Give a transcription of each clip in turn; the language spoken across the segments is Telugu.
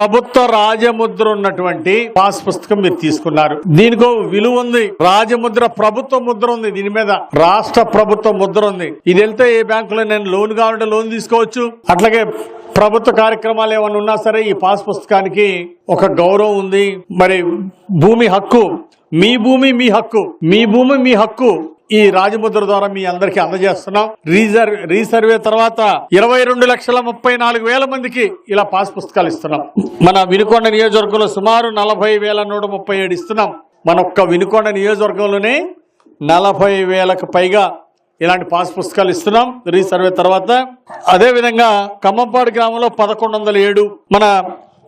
ప్రభుత్వ రాజముద్ర ఉన్నటువంటి పాస్ పుస్తకం మీరు తీసుకున్నారు. దీనికో విలువ ఉంది. రాజముద్ర ప్రభుత్వ ముద్ర ఉంది. దీని మీద రాష్ట్ర ప్రభుత్వ ముద్ర ఉంది. ఇది వెళ్తే ఏ బ్యాంకులో నేను లోన్ కావాలంటే లోన్ తీసుకోవచ్చు? అట్లాగే ప్రభుత్వ కార్యక్రమాలు ఏమైనా ఉన్నా సరే ఈ పాస్ పుస్తకానికి ఒక గౌరవం ఉంది. మరి భూమి హక్కు. మీ భూమి మీ హక్కు. మీ భూమి మీ హక్కు. ఈ రాజముద్ర ద్వారా మీ అందరికి అందజేస్తున్నాం. రీసర్వ్ రీసర్వే తర్వాత ఇరవై రెండు లక్షల ముప్పై నాలుగు వేల మందికి ఇలా పాస్ పుస్తకాలు ఇస్తున్నాం. మన వినుకొండ నియోజకవర్గంలో సుమారు నలభై వేల నూట ముప్పై ఏడు ఇస్తున్నాం. మన ఒక్క వినుకొండ నియోజకవర్గంలోనే నలభై వేలకు పైగా ఇలాంటి పాస్ పుస్తకాలు ఇస్తున్నాం. రీసర్వే తర్వాత అదే విధంగా ఖమ్మంపాడు గ్రామంలో పదకొండు వందల ఏడు మన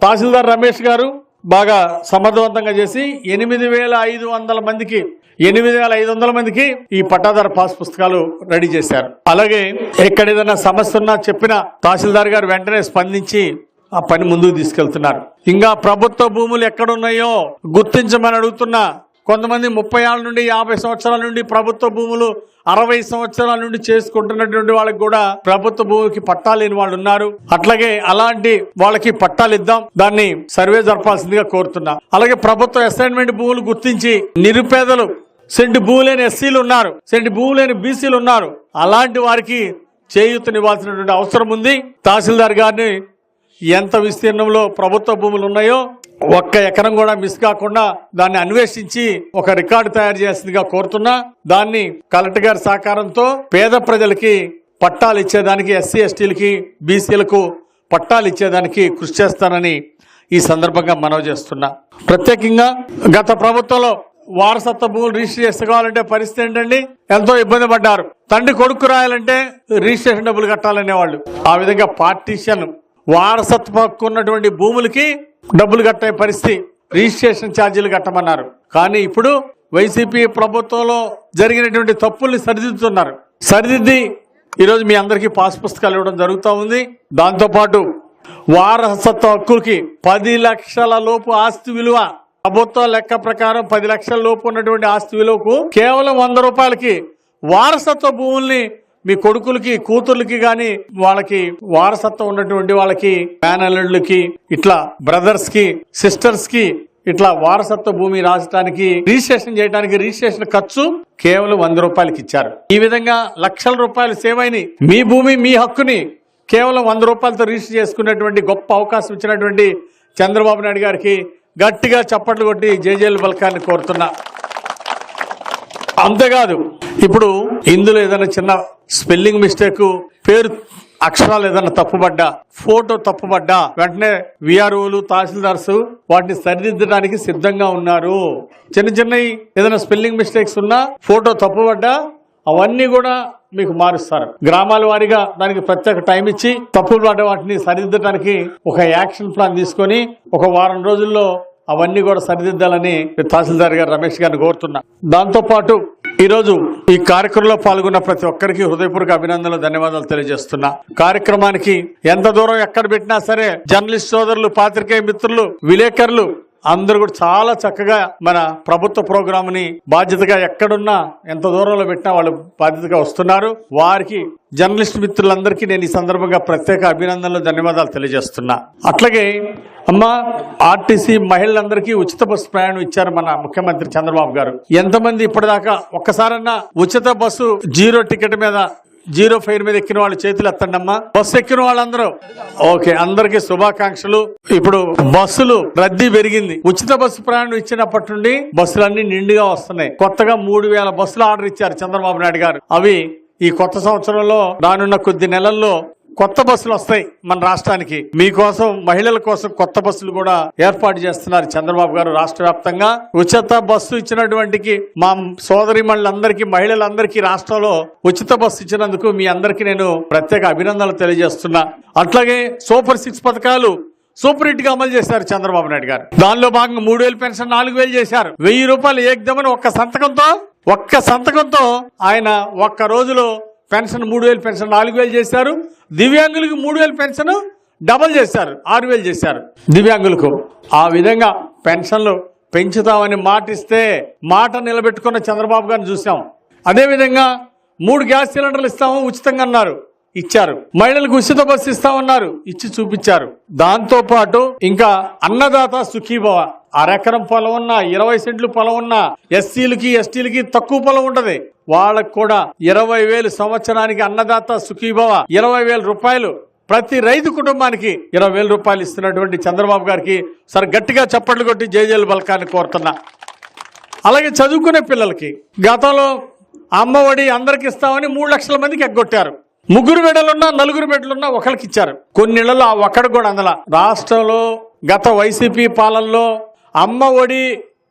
తహసీల్దార్ రమేష్ గారు బాగా సమర్థవంతంగా చేసి ఎనిమిది వేల ఐదు వందల మందికి ఎనిమిది వేల ఐదు వందల మందికి ఈ పట్టాదార పాస్ పుస్తకాలు రెడీ చేశారు. అలాగే ఎక్కడ ఏదైనా సమస్య ఉన్నా చెప్పిన తహసీల్దార్ గారు వెంటనే స్పందించి ఆ పని ముందుకు తీసుకెళ్తున్నారు. ఇంకా ప్రభుత్వ భూములు ఎక్కడున్నాయో గుర్తించమని అడుగుతున్నా కొంతమంది ముప్పై ఏళ్ళ నుండి యాభై సంవత్సరాల నుండి ప్రభుత్వ భూములు అరవై సంవత్సరాల నుండి చేసుకుంటున్నటువంటి వాళ్ళకి కూడా ప్రభుత్వ భూమికి పట్టాలు లేని వాళ్ళు ఉన్నారు. అట్లాగే అలాంటి వాళ్ళకి పట్టాలు ఇద్దాం దాన్ని సర్వే జరపాల్సిందిగా కోరుతున్నా. అలాగే ప్రభుత్వ అసైన్మెంట్ భూములు గుర్తించి నిరుపేదలు సెంటి భూమి లేని ఎస్సీలు ఉన్నారు సెంటి భూమి లేని బీసీలు ఉన్నారు. అలాంటి వారికి చేయూతనివ్వాల్సినటువంటి అవసరం ఉంది. తహసీల్దార్ గారిని ఎంత విస్తీర్ణంలో ప్రభుత్వ భూములు ఉన్నాయో ఒక్క ఎకరం కూడా మిస్ కాకుండా దాన్ని అన్వేషించి ఒక రికార్డు తయారు చేసిందిగా కోరుతున్నా. దాన్ని కలెక్టర్ గారి సహకారంతో పేద ప్రజలకి పట్టాలు ఇచ్చేదానికి ఎస్సీ ఎస్టీలకి బీసీలకు పట్టాలు ఇచ్చేదానికి కృషి చేస్తానని ఈ సందర్భంగా మనవి చేస్తున్నా. ప్రత్యేకంగా గత ప్రభుత్వంలో వారసత్వ భూములు రిజిస్టర్ చేసుకోవాలంటే పరిస్థితి ఏంటండి? ఎంతో ఇబ్బంది పడ్డారు. తండ్రి కొడుకు రాయాలంటే రిజిస్ట్రేషన్ డబ్బులు కట్టాలనేవాళ్ళు. ఆ విధంగా పార్టీషన్ వారసత్వ హక్కు ఉన్నటువంటి భూములకి డబ్బులు కట్టే పరిస్థితి. రిజిస్ట్రేషన్ ఛార్జీలు కట్టమన్నారు. కానీ ఇప్పుడు వైసీపీ ప్రభుత్వంలో జరిగినటువంటి తప్పుల్ని సరిదిద్దుతున్నారు. సరిదిద్ది ఈరోజు మీ అందరికీ పాస్ పుస్తకాలు ఇవ్వడం జరుగుతూ ఉంది. దాంతోపాటు వారసత్వ హక్కులకి పది లక్షల లోపు ఆస్తి విలువ ప్రభుత్వ లెక్క ప్రకారం పది లక్షల లోపు ఉన్నటువంటి ఆస్తి విలువకు కేవలం వంద రూపాయలకి వారసత్వ భూముల్ని మీ కొడుకులకి కూతుర్లకి గాని వాళ్ళకి వారసత్వం ఉన్నటువంటి వాళ్ళకి మేనల్లుళ్ళకి ఇట్లా బ్రదర్స్కి సిస్టర్స్కి ఇట్లా వారసత్వ భూమి రాసడానికి రిజిస్ట్రేషన్ చేయడానికి రిజిస్ట్రేషన్ ఖర్చు కేవలం వంద రూపాయలకి ఇచ్చారు. ఈ విధంగా లక్షల రూపాయలు సేవ్ అయినాయి. మీ భూమి మీ హక్కుని కేవలం వంద రూపాయలతో రిజిస్టర్ చేసుకునేటువంటి గొప్ప అవకాశం ఇచ్చినటువంటి చంద్రబాబు నాయుడు గారికి గట్టిగా చప్పట్లు కొట్టి జేజేల్ బల్కాన్ని కోరుతున్నా. అంతేకాదు ఇప్పుడు ఇందులో ఏదైనా చిన్న స్పెల్లింగ్ మిస్టేక్ పేరు అక్షరాలు ఏదైనా తప్పుపడ్డా ఫోటో తప్పుపడ్డా వెంటనే విఆర్ఓలు తహసీల్దార్స్ వాటిని సరిదిద్దడానికి సిద్ధంగా ఉన్నారు. చిన్న చిన్నవి ఏదైనా స్పెల్లింగ్ మిస్టేక్స్ ఉన్నా ఫోటో తప్పుపడ్డా అవన్నీ కూడా మీకు మారుస్తారు. గ్రామాల వారీగా దానికి ప్రత్యేక టైం ఇచ్చి తప్పులు పడ్డ వాటిని సరిదిద్దడానికి ఒక యాక్షన్ ప్లాన్ తీసుకొని ఒక వారం రోజుల్లో అవన్నీ కూడా సరిదిద్దాలని తహసీల్దార్ గారు రమేష్ గారిని కోరుతున్నా. దాంతో పాటు ఈరోజు ఈ కార్యక్రమంలో పాల్గొన్న ప్రతి ఒక్కరికి హృదయపూర్వక అభినందనలు ధన్యవాదాలు తెలియజేస్తున్నా. కార్యక్రమానికి ఎంత దూరం ఎక్కడ పెట్టినా సరే జర్నలిస్ట్ సోదరులు పాత్రికేయ మిత్రులు విలేకరులు అందరూ కూడా చాలా చక్కగా మన ప్రభుత్వ ప్రోగ్రామ్ని బాధ్యతగా ఎక్కడున్నా ఎంత దూరంలో పెట్టినా వాళ్ళు బాధ్యతగా వస్తున్నారు. వారికి జర్నలిస్ట్ మిత్రులందరికీ నేను ఈ సందర్భంగా ప్రత్యేక అభినందనలు ధన్యవాదాలు తెలియజేస్తున్నా. అట్లాగే అమ్మ ఆర్టీసీ మహిళలందరికీ ఉచిత బస్సు ప్రయాణం ఇచ్చారు మన ముఖ్యమంత్రి చంద్రబాబు గారు. ఎంతమంది ఇప్పటిదాకా ఒక్కసారన్నా ఉచిత బస్సు జీరో టికెట్ మీద జీరో ఫైర్ మీద ఎక్కిన వాళ్ళు చేతులు ఎత్తండమ్మా బస్సు ఎక్కిన వాళ్ళందరూ. ఓకే అందరికి శుభాకాంక్షలు. ఇప్పుడు బస్సులు రద్దీ పెరిగింది. ఉచిత బస్సు ప్రయాణం ఇచ్చినప్పటి నుండి బస్సులన్నీ నిండుగా వస్తున్నాయి. కొత్తగా మూడు వేల బస్సులు ఆర్డర్ ఇచ్చారు చంద్రబాబు నాయుడు గారు. అవి ఈ కొత్త సంవత్సరంలో రానున్న కొద్ది నెలల్లో కొత్త బస్సులు వస్తాయి మన రాష్ట్రానికి. మీకోసం మహిళల కోసం కొత్త బస్సులు కూడా ఏర్పాటు చేస్తున్నారు చంద్రబాబు గారు రాష్ట్ర వ్యాప్తంగా. ఉచిత బస్సు ఇచ్చినటువంటికి మా సోదరి మహిళలందరికీ మహిళలందరికీ రాష్ట్రంలో ఉచిత బస్సు ఇచ్చినందుకు మీ అందరికీ నేను ప్రత్యేక అభినందనలు తెలియజేస్తున్నా. అట్లాగే సూపర్ సిక్స్ పథకాలు సూపర్ హిట్గా అమలు చేశారు చంద్రబాబు నాయుడు గారు. దానిలో భాగంగా మూడు వేలు పెన్షన్ నాలుగు వేలు చేశారు. వెయ్యి రూపాయలు ఏకదమని ఒక్క సంతకంతో ఒక్క సంతకంతో ఆయన ఒక్క రోజులో పెన్షన్ మూడు వేలు పెన్షన్ నాలుగు వేలు చేశారు. దివ్యాంగులకు మూడు వేలు పెన్షన్ డబల్ చేశారు ఆరు వేలు చేశారు. దివ్యాంగులకు ఆ విధంగా పెన్షన్లు పెంచుతామని మాటిస్తే మాట నిలబెట్టుకున్న చంద్రబాబు గారిని చూసాం అదేవిధంగా మూడు గ్యాస్ సిలిండర్లు ఇస్తాము ఉచితంగా అన్నారు ఇచ్చారు. మహిళలకు ఉచిత బస్సు ఇస్తామన్నారు ఇచ్చి చూపించారు. దాంతో పాటు ఇంకా అన్నదాత సుఖీభవ. అరెకరం పొలం ఉన్నా ఇరవై సెంట్లు పొలం ఉన్నా ఎస్సీలకి ఎస్టీలకి తక్కువ పొలం ఉంటది. వాళ్ళకు కూడా ఇరవై వేలు సంవత్సరానికి అన్నదాత సుఖీభవ ఇరవై వేల రూపాయలు ప్రతి రైతు కుటుంబానికి ఇరవై వేల రూపాయలు ఇస్తున్నటువంటి చంద్రబాబు గారికి సార్ గట్టిగా చప్పట్లు కొట్టి జేజేలు బలకాన్ని కోరుతున్నా. అలాగే చదువుకునే పిల్లలకి గతంలో అమ్మఒడి అందరికి ఇస్తామని మూడు లక్షల మందికి ఎగ్గొట్టారు. ముగ్గురు బిడ్డలున్నా నలుగురు బిడ్డలున్నా ఒకరికి ఇచ్చారు. కొన్ని ఇళ్ళలో ఆ కూడా అందల. రాష్ట్రంలో గత వైసీపీ పాలనలో అమ్మ ఒడి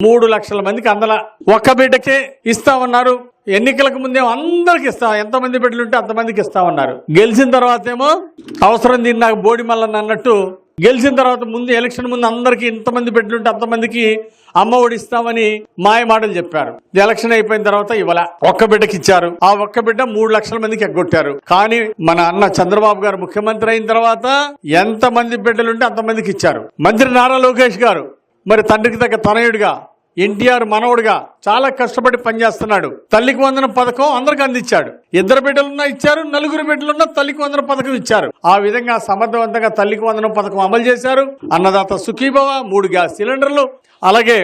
మూడు లక్షల మందికి అందల. ఒక్క బిడ్డకే ఇస్తామన్నారు. ఎన్నికలకు ముందేమో అందరికి ఇస్తాం ఎంతమంది బిడ్డలు ఉంటే అంతమందికి ఇస్తామన్నారు గెలిచిన తర్వాత ఏమో అవసరం దీన్ని నాకు బోడి మల్లన్న అన్నట్టు గెలిచిన తర్వాత ముందు ఎలక్షన్ ముందు అందరికి ఇంతమంది బిడ్డలుంటే అంతమందికి అమ్మ ఒడి ఇస్తామని మాయ మాటలు చెప్పారు. ఎలక్షన్ అయిపోయిన తర్వాత ఇవాళ ఒక్క బిడ్డకి ఇచ్చారు. ఆ ఒక్క బిడ్డ మూడు లక్షల మందికి ఎగ్గొట్టారు. కానీ మన అన్న చంద్రబాబు గారు ముఖ్యమంత్రి అయిన తర్వాత ఎంత మంది బిడ్డలుంటే అంతమందికి ఇచ్చారు. మంత్రి నారా లోకేష్ గారు మరి తండ్రికి తగ్గ తనయుడిగా ఎన్టీఆర్ మనవడుగా చాలా కష్టపడి పనిచేస్తున్నాడు. తల్లికి వందన పథకం అందరికి అందించాడు. ఇద్దరు బిడ్డలున్నా ఇచ్చారు నలుగురు బిడ్డలున్నా తల్లికి వందన పథకం ఇచ్చారు. ఆ విధంగా సమర్థవంతంగా తల్లికి వందన పథకం అమలు చేశారు. అన్నదాత సుఖీభవ మూడు గ్యాస్ సిలిండర్లు అలాగే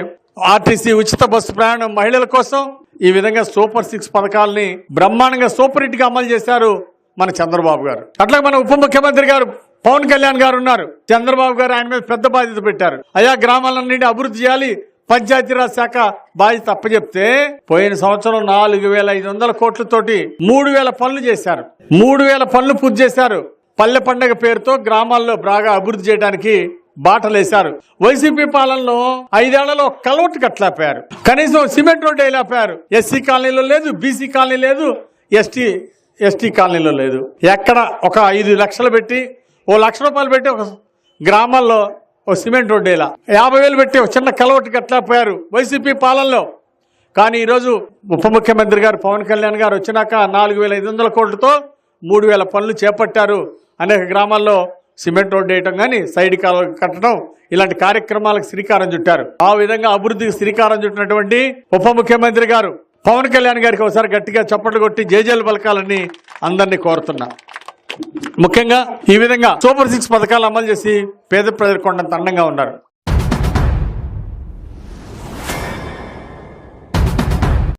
ఆర్టీసీ ఉచిత బస్సు ప్రయాణం మహిళల కోసం ఈ విధంగా సూపర్ సిక్స్ పథకాలని బ్రహ్మాండంగా సూపర్ హిట్గా అమలు చేశారు మన చంద్రబాబు గారు. అట్లాగే మన ఉప ముఖ్యమంత్రి గారు పవన్ కళ్యాణ్ గారు ఉన్నారు. చంద్రబాబు గారు ఆయన మీద పెద్ద బాధ్యత పెట్టారు. అయా గ్రామాలన్నింటి అభివృద్ధి చేయాలి పంచాయతీరాజ్ శాఖ బాధ్యత అప్పచెప్తే పోయిన సంవత్సరం నాలుగు వేల ఐదు వందల కోట్లతోటి మూడు వేల పనులు చేశారు. మూడు వేల పనులు పూర్తి చేశారు. పల్లె పండగ పేరుతో గ్రామాల్లో బాగా అభివృద్ధి చేయడానికి బాటలేశారు. వైసీపీ పాలనలో ఐదేళ్ళలో కలవట్టు కట్టలేపారు. కనీసం సిమెంట్ రోడ్డు వేయలేపారు. ఎస్సీ కాలనీలో లేదు బీసీ కాలనీ లేదు ఎస్టీ ఎస్టీ కాలనీలో లేదు. ఎక్కడ ఒక ఐదు లక్షలు పెట్టి ఓ లక్ష రూపాయలు పెట్టి ఒక గ్రామాల్లో ఓ సిమెంట్ రోడ్డు యాభై వేలు పెట్టి ఒక చిన్న కలవట్టు కట్టలేకపోయారు వైసీపీ పాలనలో. కానీ ఈరోజు ఉప ముఖ్యమంత్రి గారు పవన్ కళ్యాణ్ గారు వచ్చినాక నాలుగు వేల ఐదు వందల కోట్లతో మూడు వేల పనులు చేపట్టారు. అనేక గ్రామాల్లో సిమెంట్ రోడ్డు వేయటం కానీ సైడ్ కాలువ కట్టడం ఇలాంటి కార్యక్రమాలకు శ్రీకారం చుట్టారు. ఆ విధంగా అభివృద్ధికి శ్రీకారం చుట్టినటువంటి ఉప ముఖ్యమంత్రి గారు పవన్ కళ్యాణ్ గారికి ఒకసారి గట్టిగా చప్పట్లు కొట్టి జేజేలు పలకాలని అందరినీ కోరుతున్నా. ముఖ్యంగా ఈ విధంగా సూపర్ సిక్స్ పథకాలు అమలు చేసి పేద ప్రజలు కొండంత అండంగా ఉన్నారు.